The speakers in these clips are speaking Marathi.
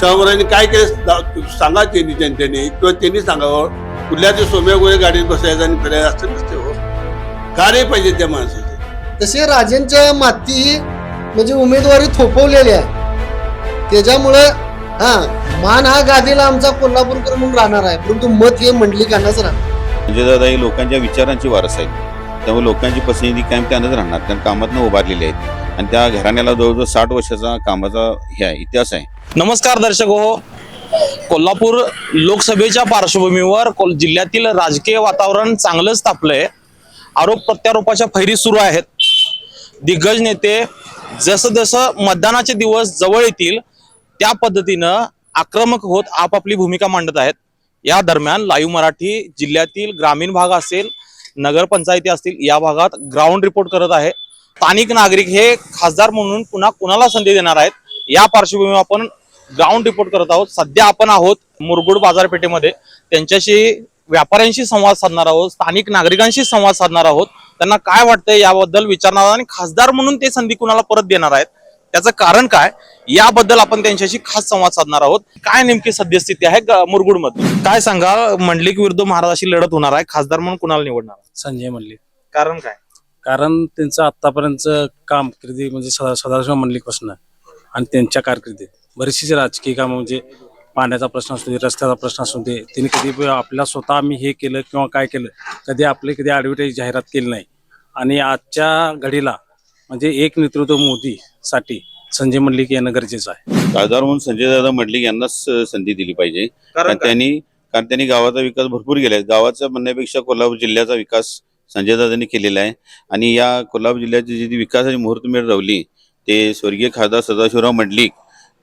शाहूरांनी काय केलं? दा- सांगा त्यांनी जनतेने. किंवा त्यांनी सांगावं. कुठल्या ते सोम्या गोळे गाडीत बसायचं आणि फिरायचं असं नसते हो. कार्य पाहिजे त्या माणसाचे. तसे राजेंच्या माती ही म्हणजे उमेदवारी थोपवलेली आहे. त्याच्यामुळं हा मान हा गादीला आमचा कोल्हापूरकर म्हणून राहणार आहे. परंतु मत हे मंडलिकांनाच राहणार. म्हणजे दादा हे लोकांच्या विचारांची वारस आहेत. त्यामुळे लोकांची पसंती कायम त्यानंच राहणार. कारण कामातनं उभारलेले आहेत. आणि त्या घराण्याला जवळजवळ साठ वर्षाचा कामाचा हे आहे इतिहास आहे. नमस्कार दर्शक हो. कोल्हापूर लोकसभेच्या पार्श्वभूमीवर कोल- जिल्ह्यातील राजकीय वातावरण चांगलंच तापलंय. आरोप प्रत्यारोपाच्या फैरी सुरू आहेत. दिग्गज नेते जसं जसं मतदानाचे दिवस जवळ येतील त्या पद्धतीनं आक्रमक होत आपापली भूमिका मांडत आहेत. या दरम्यान लाईव्ह मराठी जिल्ह्यातील ग्रामीण भाग असेल नगरपंचायती असतील या भागात ग्राउंड रिपोर्ट करत आहे. स्थानिक नागरिक हे खासदार म्हणून पुन्हा कुणाला संधी देणार आहेत? या पार्श्वभूमीवर आपण ग्राउंड रिपोर्ट करत आहोत. सध्या आपण आहोत मुरगुड बाजारपेठेमध्ये. त्यांच्याशी व्यापाऱ्यांशी संवाद साधणार आहोत स्थानिक नागरिकांशी संवाद साधणार आहोत. त्यांना काय वाटतंय याबद्दल विचारणार आहोत आणि खासदार म्हणून ते संधी कुणाला परत देणार आहेत? त्याचं कारण काय? याबद्दल आपण त्यांच्याशी खास संवाद साधणार आहोत. काय नेमकी सद्यस्थिती आहे मुरगुडमध्ये काय सांगा मंडलिक विरुद्ध महाराजाशी लढत होणार आहे. खासदार म्हणून कुणाला निवडणार? संजय मल्लिक कारण काय? कारण त्यांचं आतापर्यंतचं काम म्हणजे सदा सदाशिव मंडलिकपासून आणि त्यांच्या कारकिर्दीत. बरीचशी राजकीय कामं म्हणजे पाण्याचा प्रश्न असू दे रस्त्याचा प्रश्न असू दे त्यांनी कधी ब- आपल्या स्वतः आम्ही हे केलं किंवा काय केलं कधी आपले कधी ॲडव्हर्टाईज जाहिरात केली नाही. आणि आजच्या घडीला म्हणजे एक नेतृत्व मोदीसाठी संजय मल्लिक येणं गरजेचं आहे. खासदार म्हणून संजय दादा मंडलिक यांनाच संधी दिली पाहिजे. कारण? त्यांनी कारण त्यांनी गावाचा विकास भरपूर केलाय. गावाचा म्हणण्यापेक्षा कोल्हापूर जिल्ह्याचा विकास संजय दादांनी केलेला आहे. आणि या कोल्हापूर जिल्ह्याची जी विकासाची मुहूर्तमेढ रवली ते स्वर्गीय खासदार सदाशिवराव मंडलिक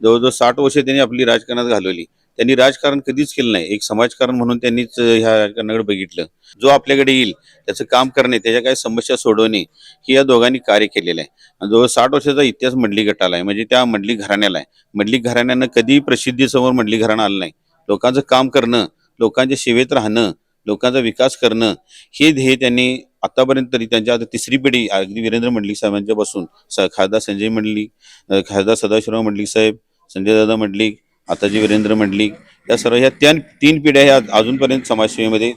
जवळजवळ साठ वर्षे त्यांनी आपली राजकारणात घालवली. त्यांनी राजकारण कधीच केलं नाही. एक समाजकारण म्हणून त्यांनीच ह्या राजकारणाकडे बघितलं. जो आपल्याकडे येईल त्याचं काम करणे त्याच्या काही समस्या सोडवणे ही या दोघांनी कार्य केलेलं आहे. आणि जवळ साठ वर्षाचा इतिहास मंडली गटाला आहे. म्हणजे त्या मंडली घराण्याला आहे. मंडली घराण्यानं कधी प्रसिद्धीसमोर मंडली घराणं आलं नाही. लोकांचं काम करणं लोकांच्या सेवेत राहणं लोकांचा विकास करणं हे ध्येय त्यांनी आतापर्यंत तरी त्यांच्या आता तिसरी पिढी अगदी वीरेंद्र मंडलिक साहेबांच्यापासून खासदार संजय मंडलिक खासदार सदाशिवराव मंडलिक साहेब संजयदादा मंडलिक आताजी वीरेंद्र मंडलिक या सर्व ह्या त्या तीन पिढ्या ह्या अजूनपर्यंत समाजसेवेमध्ये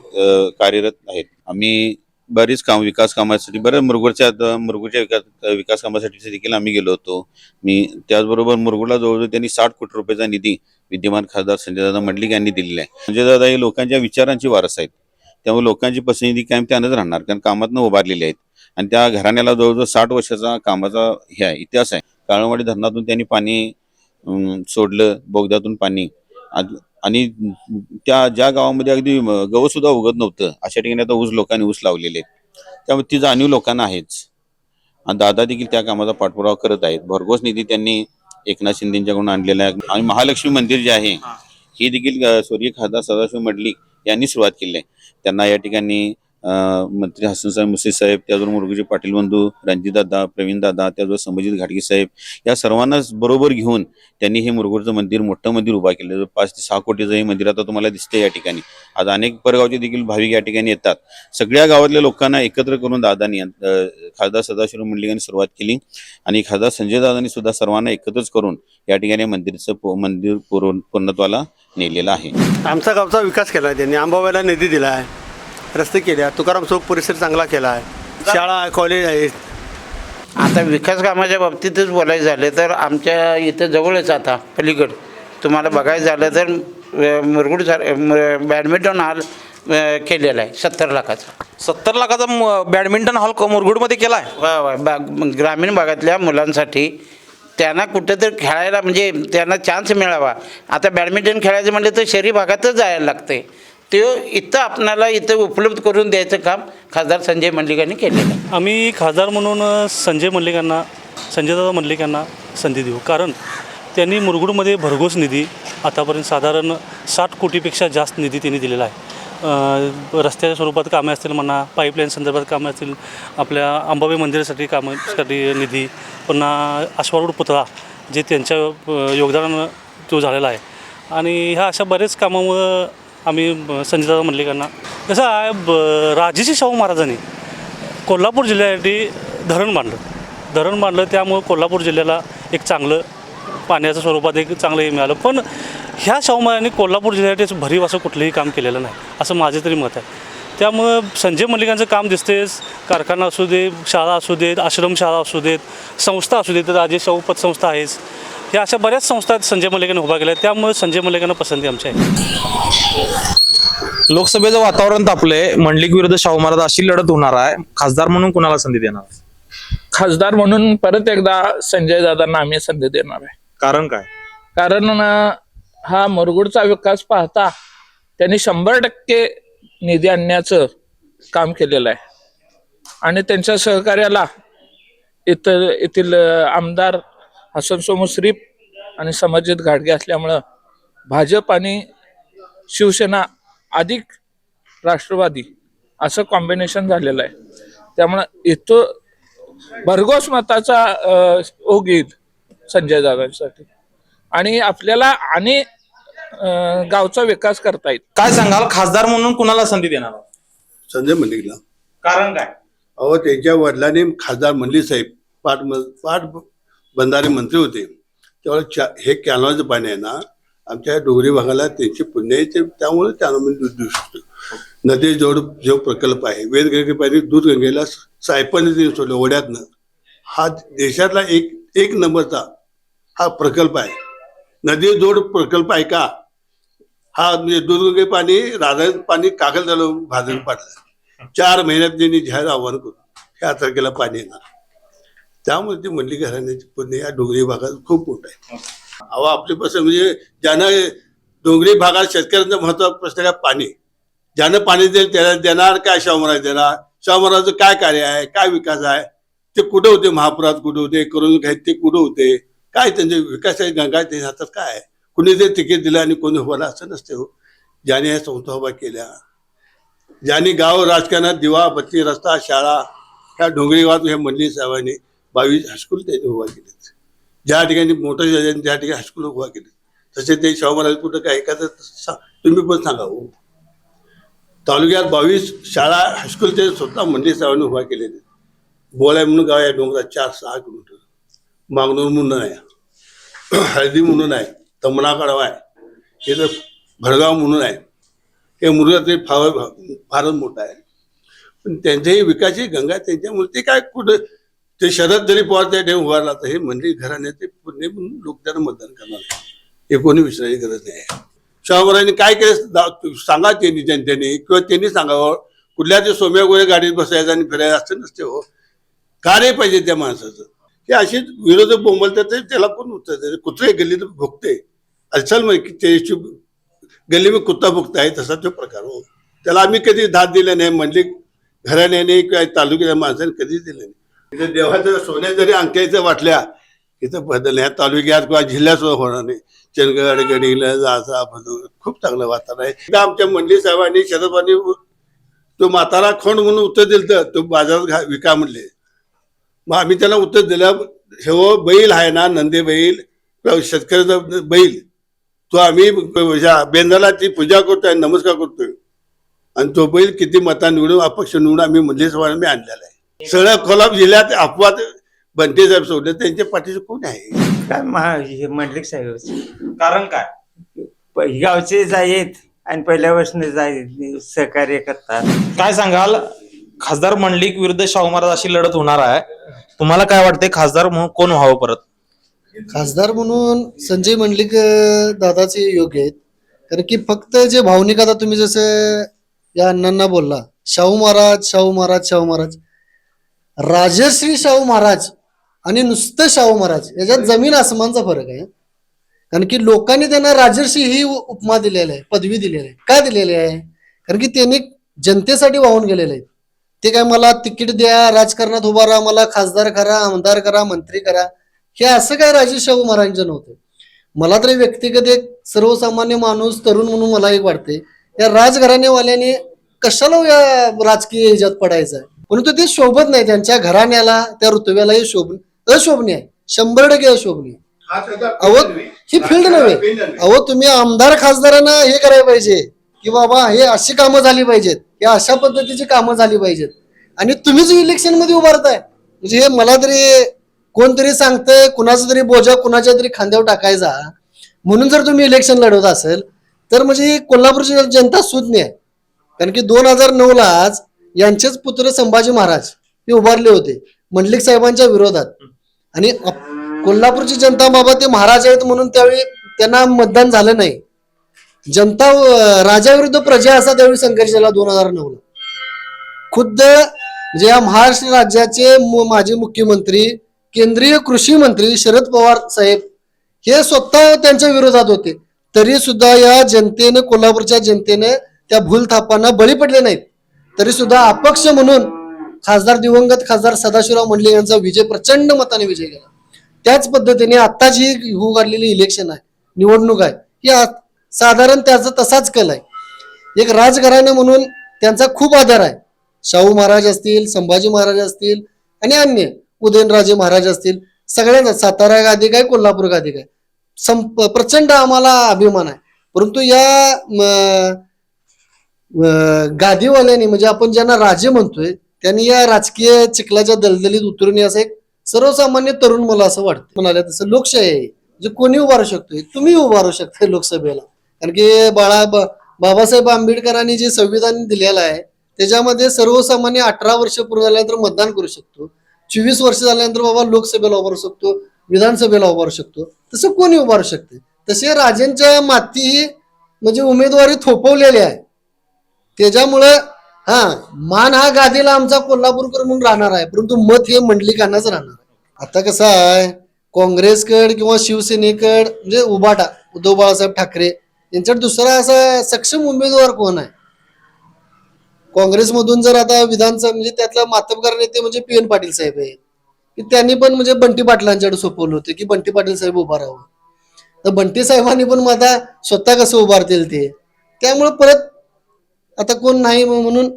कार्यरत आहेत. आम्ही बरीच काम विकास कामासाठी बऱ्याच मुरगुडच्या मुरगुडच्या विकास विकास कामासाठी देखील आम्ही गेलो होतो. मी त्याचबरोबर मुरगुडला जवळजवळ त्यांनी साठ कोटी रुपयाचा निधी विद्यमान खासदार संजयदादा मंडलिक यांनी दिलेला आहे. संजयदादा हे लोकांच्या विचारांची वारस आहेत. त्यामुळे लोकांची पसंती कायम त्यानंच राहणार कारण कामातनं उभारलेले आहेत. आणि त्या घराण्याला जवळजवळ साठ वर्षाचा कामाचा हे आहे इतिहास आहे. काळमवाडी धरणातून त्यांनी पाणी सोडलं बोगद्यातून पाणी. आणि त्या ज्या गावामध्ये अगदी गवत सुद्धा उगत नव्हतं अशा ठिकाणी आता ऊस लोकांनी ऊस लावलेले आहेत. त्यामुळे ती जाणीव लोकांना आहेच. आणि दादा देखील त्या कामाचा पाठपुरावा करत आहेत. भरघोस निधी त्यांनी एकनाथ शिंदेच्याकडून आणलेला आहे. आणि महालक्ष्मी मंदिर जे आहे ही देखील अ, स्वर्गीय खासदार सदाशिव मंडलिक यांनी सुरुवात केली आहे. त्यांना या ठिकाणी मंत्री हसनसाहेब मुसे साहेब त्याचबरोबर मुरुगजी पाटील बंधू रणजितदादा प्रवीण दादा त्याचबरोबर संभाजीत घाटगे साहेब या सर्वांनाच बरोबर घेऊन त्यांनी हे मुरगुडचं मंदिर मोठं मंदिर उभा केलं. पाच ते सहा कोटीचं हे मंदिर आता तुम्हाला दिसते या ठिकाणी. आज अनेक परगावचे देखील भाविक या ठिकाणी येतात. सगळ्या गावातल्या लोकांना एकत्र करून दादांनी खासदार सदाशिव मंडलिकांनी सुरुवात केली आणि खासदार संजय दादांनी सुद्धा सर्वांना एकत्रच करून या ठिकाणी मंदिरचं मंदिर पूर्ण पूर्णत्वाला नेलेलं आहे. आमचा गावचा विकास केला आहे त्यांनी. आंबाबाईला निधी दिला आहे. रस्ते केले आहेत. तुकाराम चौक परिसर चांगला केला आहे. शाळा आहे कॉलेज आहेत. आता विकास कामाच्या बाबतीतच बोलायचं झालं तर आमच्या इथं जवळच आता पलीकड. तुम्हाला बघायचं झालं तर मुरगुड बॅडमिंटन हॉल अ, केलेला आहे सत्तर लाखाचा. सत्तर लाखाचा म- बॅडमिंटन हॉल मुरगुडमध्ये केलाय वा वा बा ग्रामीण भागातल्या मुलांसाठी त्यांना कुठंतरी खेळायला म्हणजे त्यांना चान्स मिळावा. आता बॅडमिंटन खेळायचं म्हटलं तर शहरी भागातच जायला लागते ते इथं आपणाला इथं उपलब्ध करून द्यायचं काम खासदार संजय मंडलिकांनी केलेलं आहे. आम्ही खासदार म्हणून संजय मल्लिकांना संजयदादा मल्लिकांना संधी देऊ. कारण त्यांनी मुरगुडमध्ये भरघोस निधी आतापर्यंत साधारण साठ कोटीपेक्षा जास्त निधी त्यांनी दिलेला आहे. अ, रस्त्याच्या स्वरूपात कामे असतील म्हणा पाईपलाईन संदर्भात कामं असतील आपल्या अंबाबाई मंदिरासाठी कामासाठी निधी पुन्हा अश्वारूढ पुतळा जे त्यांच्या अ, योगदानानं तो झालेला आहे. आणि ह्या अशा बरेच कामामुळं आम्ही संजयदादा मल्लिकांना. कसं आहे ब राजेशी शाहू महाराजांनी कोल्हापूर जिल्ह्यासाठी धरण बांधलं. धरण बांधलं त्यामुळं कोल्हापूर जिल्ह्याला एक चांगलं पाण्याच्या स्वरूपात एक चांगलं हे मिळालं. पण ह्या शाहू महाराजांनी कोल्हापूर जिल्ह्यासाठी भरीव असं कुठलंही काम केलेलं नाही असं माझं तरी मत आहे. त्यामुळं संजय मल्लिकांचं काम दिसतेच कारखाना असू दे शाळा असू देत आश्रमशाळा असू देत संस्था असू देत राजेश शाहू पतसंस्था आहेच. ह्या अशा बऱ्याच संस्था आहेत. संजय मल्लिकांनी उभा केल्या त्यामुळे संजय मल्लिकांना पसंती आमची आहे. लोकसभेचं वातावरण तापलंय. मंडलिक विरुद्ध शाहू महाराज अशी लढत होणार आहे. खासदार म्हणून कुणाला संधी देणार? खासदार म्हणून परत एकदा संजय दादांना आम्ही संधी देणार आहे. कारण काय? कारण हा मुरगुडचा विकास पाहता त्यांनी शंभर टक्के निधी आणण्याचं काम केलेलं आहे. आणि त्यांच्या सहकार्याला इतर येथील आमदार हसन सोमुश्रीफ आणि समरजित घाटगे असल्यामुळं भाजप आणि शिवसेना अधिक राष्ट्रवादी असं कॉम्बिनेशन झालेलं आहे. त्यामुळं इथं भरघोस मताचा ओघ येईल संजय दादांसाठी. आणि आपल्याला आणि गावचा विकास करता येईल. काय सांगाल? खासदार म्हणून कुणाला संधी देणार संजय मंडलिकला कारण काय? अहो त्यांच्या वडिलांनी खासदार मंडली साहेब पाट पाट बंधारे मंत्री होते. तेव्हा चा हे कॅनॉलचं पाणी आहे ना आमच्या डोंगरी भागाला त्यांचे पुण्य आहे त्यामुळे कॅनॉलमध्ये मी दूध देऊ शकतो. नदी जोड जो प्रकल्प आहे वेदगंगे पाणी दूध गंगेला सोडलं ओढ्यातनं हा देशातला एक एक नंबरचा हा प्रकल्प आहे. नदी जोड प्रकल्प आहे का? हा म्हणजे दूधगंगे पाणी राधा पाणी कागल झालं भाजून पाडलं चार महिन्यात त्यांनी जाहीर आव्हान करून ह्या तारखेला पाणी येणार. त्यामुळे ती मंडली घराण्याची पुण्य या डोंगरी भागात खूप मोठं आहे. अहो आपल्यापासून म्हणजे ज्यानं डोंगरी भागात शेतकऱ्यांचा महत्त्वाचा प्रश्न काय पाणी. ज्यानं पाणी देईल त्याला देणार काय? शाहू देणार. शाहू काय कार्य आहे? काय विकास आहे? ते कुठं होते? महापुरात कुठं होते? करून काय ते कुठं होते? काय त्यांचे विकास आहे? गंगा त्यांच्या हातात काय आहे? कुणी ते तिकीट दिलं आणि कोणी उभारलं असं नसते हो. ज्याने ह्या संस्था उभा केल्या. ज्यांनी गाव राजकारणात दिवा बत्ती रस्ता शाळा ह्या डोंगरी गावात ह्या मंडळी साहेबांनी बावीस हायस्कूल त्यांनी उभा केलेत. ज्या ठिकाणी मोठं ज्या त्या ठिकाणी हायस्कूल उभा केले तसे ते शाहू महाराज कुठं काय एखादं तुम्ही पण सांगा हो. तालुक्यात बावीस शाळा हायस्कूल ते स्वतः मंडळी साहेबांनी उभा केलेले बोलाय म्हणून गाव आहे डोंगरात चार सहा किलोमीटर. मागणूर म्हणून आहे. हळदी म्हणून आहे. तमणा कडवा आहे. तर भडगाव म्हणून आहे. हे मुलगा ते फार फारच मोठं आहे. पण त्यांच्याही विकासही गंगा त्यांच्यामुळे ते काय कुठं ते शरद जरी पवार त्या ठेवून उभारला तर हे मंडळी घराण्याचे पुण्य लोक त्यांना मतदान करणार हे कोणी विसरायची गरज नाही आहे. काय केलं दा- सांगा त्यांनी जनतेने किंवा त्यांनी सांगावं. कुठल्या ते सोम्या गोरे गाडीत बसायचं आणि फिरायचं असं नसते हो. कार्य पाहिजे त्या माणसाचं. हे अशी विरोधक बोंबलतात तर त्याला कोण उत्तर देते कुत्रे गल्लीत भुकते असल मग म्हणजे की त्याची गल्ली मी कुत्ता भुकता आहे तसा तो प्रकार हो. त्याला आम्ही कधी दाद दिला नाही म्हणजे घराण्याने किंवा तालुक्याच्या माणसाने कधीच दिलं नाही. इथं देवाचं सोन्या जरी अंक्याचं वाटल्या इथं बदल ह्या तालुक्यात किंवा जिल्ह्यात होणार नाही. चंदगड गडीला जाचा बदल खूप चांगलं वातावरण आहे. एकदा आमच्या मंडळी साहेबांनी शरदबांनी तो म्हातारा खोंड म्हणून उत्तर दिलं तर तो बाजारात घा विका म्हणले. मग आम्ही त्याला उत्तर दिलं हे हो बैल आहे ना नंदी बैल किंवा शेतकऱ्याचा बैल. तो आम्ही बेंदाला ती पूजा करतोय नमस्कार करतोय. आणि तो बैल किती मता निवडून अपक्ष निवडून आम्ही मंडळी सभा आम्ही आणलेला आहे. सगळ्या कोल्हापूर जिल्ह्यात अपवाद बंटे साहेब सोडले. त्यांच्या पाठीशी कोण आहे? काय महा हे मंडलिक साहेब कारण काय? प- गावचेच आहेत आणि पहिल्यापासूनच आहेत सहकार्य करतात. काय सांगाल? खासदार मंडलिक विरुद्ध शाहू महाराज अशी लढत होणार आहे. तुम्हाला काय वाटते खासदार म्हणून कोण व्हावं परत? खासदार म्हणून संजय मंडलिक अं, दादाचे योग्य आहेत. कारण की फक्त जे भावनिक आता तुम्ही जसं या अण्णांना बोलला शाहू महाराज शाहू महाराज शाहू महाराज राजश्री शाहू महाराज आणि नुसतं शाहू महाराज याच्यात जमीन आसमानचा फरक आहे. कारण की लोकांनी त्यांना राजर्षी ही उपमा दिलेली आहे पदवी दिलेली आहे. का दिलेली आहे? कारण की त्यांनी जनतेसाठी वाहून गेलेले आहेत. ते काय मला तिकीट द्या राजकारणात उभा राहा मला खासदार करा आमदार करा मंत्री करा. हे असं काय राजे शाहू महाराजांचं नव्हतं. मला तरी व्यक्तिगत एक सर्वसामान्य माणूस तरुण म्हणून मला एक वाटते. या राजघराणेवाल्याने कशाला या राजकीय ह्याच्यात पडायचं? आहे परंतु ते शोभत नाही त्यांच्या घराण्याला त्या ऋतुव्याला हे शोभ अशोभनीय आहे. शंभर टक्के अशोभनीय आहे. अहो ही फील्ड नव्हे. अहो तुम्ही आमदार खासदारांना हे करायला पाहिजे की बाबा हे अशी कामं झाली पाहिजेत या अशा पद्धतीची कामं झाली पाहिजेत. आणि तुम्हीच इलेक्शनमध्ये उभारताय. म्हणजे हे मला तरी कोणतरी सांगतंय कुणाचा तरी बोजा कुणाच्या तरी खांद्यावर टाकायचा. म्हणून जर तुम्ही इलेक्शन लढवत असेल तर म्हणजे कोल्हापूरची जनता सुज्ञ आहे. कारण की दोन हजार नऊ लाच यांचेच पुत्र संभाजी महाराज हे उभारले होते मंडलिक साहेबांच्या विरोधात. आणि कोल्हापूरची जनता बाबा ते महाराज आहेत म्हणून त्यावेळी त्यांना मतदान झालं नाही. जनता राजाविरुद्ध प्रजा असा त्यावेळी संघर्ष झाला दोन हजार नऊ ला खुद्द म्हणजे या महाराष्ट्र राज्याचे माजी मुख्यमंत्री केंद्रीय कृषी मंत्री शरद पवार साहेब हे स्वतः त्यांच्या विरोधात होते. तरी सुद्धा या जनतेनं कोल्हापूरच्या जनतेनं त्या भूलथापांना बळी पडले नाहीत. तरी सुद्धा अपक्ष म्हणून खासदार दिवंगत खासदार सदाशिवराव मंडले यांचा विजय प्रचंड मताने विजय केला. त्याच पद्धतीने आता जी होऊ घातलेली इलेक्शन आहे. निवडणूक आहे. ही साधारण त्याचा तसाच कल आहे. एक राजघराणं म्हणून त्यांचा खूप आदर आहे. शाहू महाराज असतील संभाजी महाराज असतील आणि अन्य उदयनराजे महाराज असतील सगळ्यांना सातारा गादी काय कोल्हापूर गादी काय. संप प्रचंड आम्हाला अभिमान आहे. परंतु या गादीवाल्यांनी म्हणजे आपण ज्यांना राजे म्हणतोय त्यांनी या राजकीय चिखलाच्या दलदलीत उतरून नये असं एक सर्वसामान्य तरुण मला असं वाटतं म्हणाल्या तसं लोकशाही आहे. जे कोणी उभारू शकतोय? तुम्ही उभारू शकता लोकसभेला. कारण की बाळा बाबासाहेब आंबेडकरांनी जे संविधान दिलेलं आहे त्याच्यामध्ये सर्वसामान्य अठरा वर्ष पूर्ण झाल्यानंतर मतदान करू शकतो. चोवीस वर्ष झाल्यानंतर बाबा लोकसभेला उभारू शकतो विधानसभेला उभारू शकतो. तसं कोणी उभारू शकते तसे राजेंच्या माती ही म्हणजे उमेदवारी थोपवलेली आहे. त्याच्यामुळं हा मान हा गादीला आमचा कोल्हापूरकर म्हणून राहणार आहे. परंतु मत हे मंडलिकांनाच राहणार आहे. आता कसं आहे काँग्रेसकड किंवा शिवसेनेकड म्हणजे उभाटा उद्धव बाळासाहेब ठाकरे यांच्यात दुसरा असा सक्षम उमेदवार कोण आहे? काँग्रेसमधून जर आता विधानसभा म्हणजे त्यातला मातबगार नेते म्हणजे पी एन पाटील साहेब आहे की त्यांनी पण म्हणजे बंटी पाटलांच्याकडे सोपवलं होतं की बंटी पाटील साहेब उभा राहावं. तर बंटी साहेबांनी पण मग आता स्वतः कसं उभारतील ते? त्यामुळे परत आता कोण नाही मग म्हणून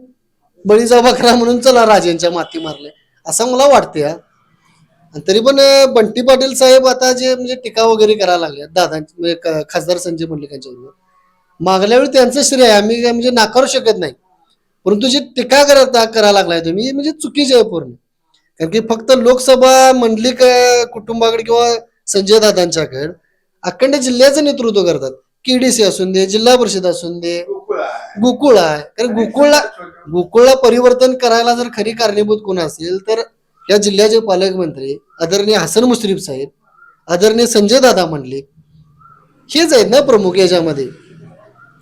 बळीचा बकरा म्हणून चला राजेंच्या माती मारले. असं मला वाटते आणि तरी पण बंटी पाटील साहेब आता जे म्हणजे टीका वगैरे करायला लागले दादांचे म्हणजे खासदार संजय मंडलिक यांच्याबरोबर मागल्या वेळी त्यांचं श्रेय आहे, आम्ही म्हणजे नाकारू शकत नाही. परंतु जी टीका करत करायला लागलाय तुम्ही म्हणजे चुकीचे आहे पूर्ण. कारण की फक्त लोकसभा मंडलिक कुटुंबाकडे किंवा संजय दादांच्याकडे अखंड जिल्ह्याचं नेतृत्व करतात. केडीसी असून दे जिल्हा परिषद असून दे गोकुळ आहे. कारण गोकुळला गोकुळला परिवर्तन करायला जर खरी कारणीभूत कोण असेल तर या जिल्ह्याचे पालकमंत्री आदरणीय हसन मुश्रीफ साहेब आदरणीय संजय दादा मंडलिक हेच आहेत ना प्रमुख याच्यामध्ये.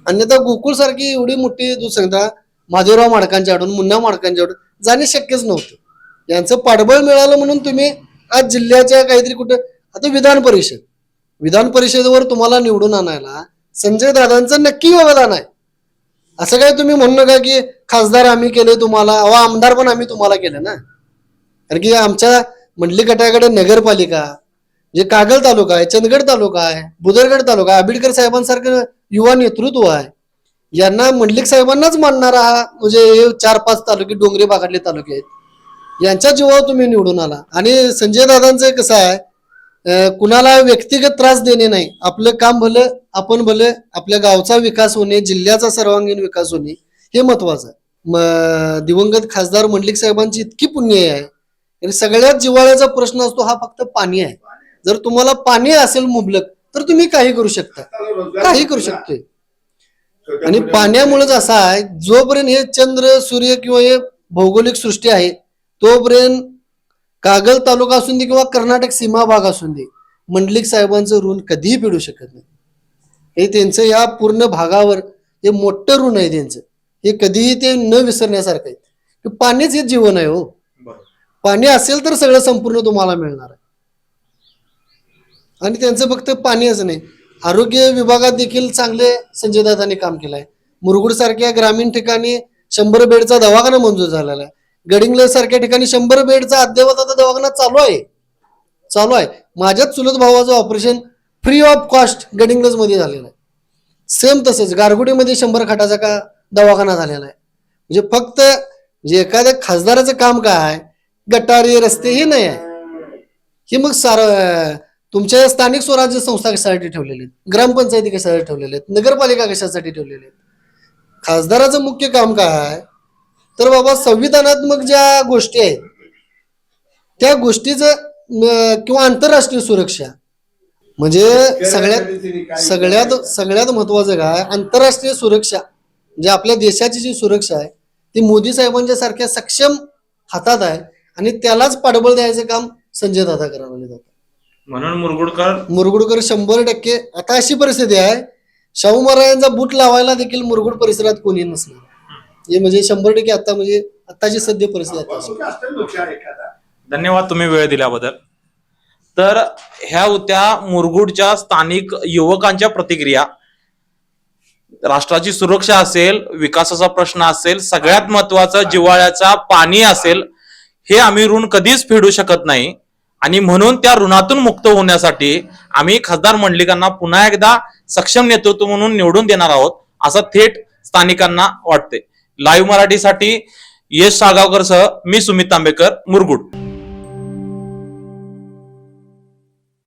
अन्यथा गोकुळ सारखी एवढी मोठी दुसंगता माधवराव माडकांच्याकडून मुन्ना माडकांच्याकडून जाणे शक्यच नव्हतं. यांचं पाठबळ मिळालं म्हणून तुम्ही आज जिल्ह्याच्या काहीतरी कुठं आता विधान परिषद. विधान परिषदेवर तुम्हाला निवडून आणायला संजय दादांचं नक्की योगदान आहे. असं काय तुम्ही म्हणू नका की खासदार आम्ही केले तुम्हाला अहो आमदार पण आम्ही तुम्हाला केलं ना? कारण की आमच्या मंडली गटाकडे नगरपालिका जे कागल तालुका आहे चंदगड तालुका आहे बुदरगड तालुका आहे आंबेडकर साहेबांसारखं युवा नेतृत्व आहे. यांना मंडलिक साहेबांनाच मानणारा हा म्हणजे हे चार पाच तालुके डोंगरी भागातले तालुके आहेत. यांच्या जीवावर तुम्ही निवडून आला. आणि संजय दादांचं कसं आहे कुणाला व्यक्तिगत त्रास देणे नाही. आपलं काम भलं आपण भलं आपल्या गावचा विकास होणे जिल्ह्याचा सर्वांगीण विकास होणे हे महत्वाचं. आहे दिवंगत खासदार मंडलिक साहेबांची इतकी पुण्य आहे. आणि सगळ्यात जिव्हाळ्याचा प्रश्न असतो हा फक्त पाणी आहे. जर तुम्हाला पाणी असेल मुबलक तर तुम्ही काही करू शकता. काही करू शकतोय आणि पाण्यामुळेच असा आहे जोपर्यंत हे चंद्र सूर्य किंवा हे भौगोलिक सृष्टी आहे तोपर्यंत कागल तालुका असून दे किंवा कर्नाटक सीमा भाग असून दे मंडलिक साहेबांचं ऋण कधीही पिढू शकत नाही. हे त्यांचं या पूर्ण भागावर हे मोठं ऋण आहे त्यांचं. हे कधीही ते न विसरण्यासारखं आहे. की पाणीच हे जीवन आहे हो. पाणी असेल तर सगळं संपूर्ण तुम्हाला मिळणार आहे. आणि त्यांचं फक्त पाणीच नाही. आरोग्य विभागात देखील चांगले संजय दादांनी काम केलंय. मुरगुड सारख्या ग्रामीण ठिकाणी शंभर बेडचा दवाखाना मंजूर झालेला आहे. गडिंगलर सारख्या ठिकाणी शंभर बेडचा अद्ययावत आता दवाखाना चालू आहे. चालू आहे. माझ्याच चुलत भावाचं ऑपरेशन फ्री ऑफ कॉस्ट गडिंग्लजमध्ये झालेलं आहे. सेम तसंच गारगुडीमध्ये शंभर खाटाचा का दवाखाना झालेला आहे. म्हणजे फक्त म्हणजे एखाद्या खासदाराचं काम काय आहे गटारी रस्ते हे नाही आहे. हे मग सार तुमच्या स्थानिक स्वराज्य संस्था कशासाठी ठेवलेले आहेत. ग्रामपंचायती कशासाठी ठेवलेले आहेत? नगरपालिका कशासाठी ठेवलेले आहेत? खासदाराचं मुख्य काम काय आहे? तर बाबा संविधानात्मक ज्या गोष्टी आहेत त्या गोष्टीचं किंवा आंतरराष्ट्रीय सुरक्षा म्हणजे सगळ्यात सगळ्यात सगळ्यात महत्वाचं काय आंतरराष्ट्रीय सुरक्षा म्हणजे आपल्या देशाची जी सुरक्षा आहे ती मोदी साहेबांच्या सारख्या सक्षम हातात आहे आणि त्यालाच पाठबळ द्यायचं काम संजय दादा करायला जातात म्हणून मुरगुडकर मुरगुडकर शंभर टक्के आता अशी परिस्थिती आहे शाहू महाराजांचा बूट लावायला देखील मुरगुड परिसरात कोणी नसणार. हे म्हणजे शंभर टक्के आता म्हणजे आताची सद्य परिस्थिती आहे. धन्यवाद तुम्ही वेळ दिल्याबद्दल. तर ह्या होत्या मुरगुडच्या स्थानिक युवकांच्या प्रतिक्रिया. राष्ट्राची सुरक्षा असेल विकासाचा प्रश्न असेल सगळ्यात महत्वाचं जिव्हाळ्याचा पाणी असेल हे आम्ही ऋण कधीच फेडू शकत नाही. आणि म्हणून त्या ऋणातून मुक्त होण्यासाठी आम्ही खासदार मंडलिकांना पुन्हा एकदा सक्षम नेतृत्व म्हणून निवडून देणार आहोत असं थेट स्थानिकांना वाटते लाईव्ह मराठीसाठी यश सागावकरसह मी सुमित तांबेकर मुरगुड.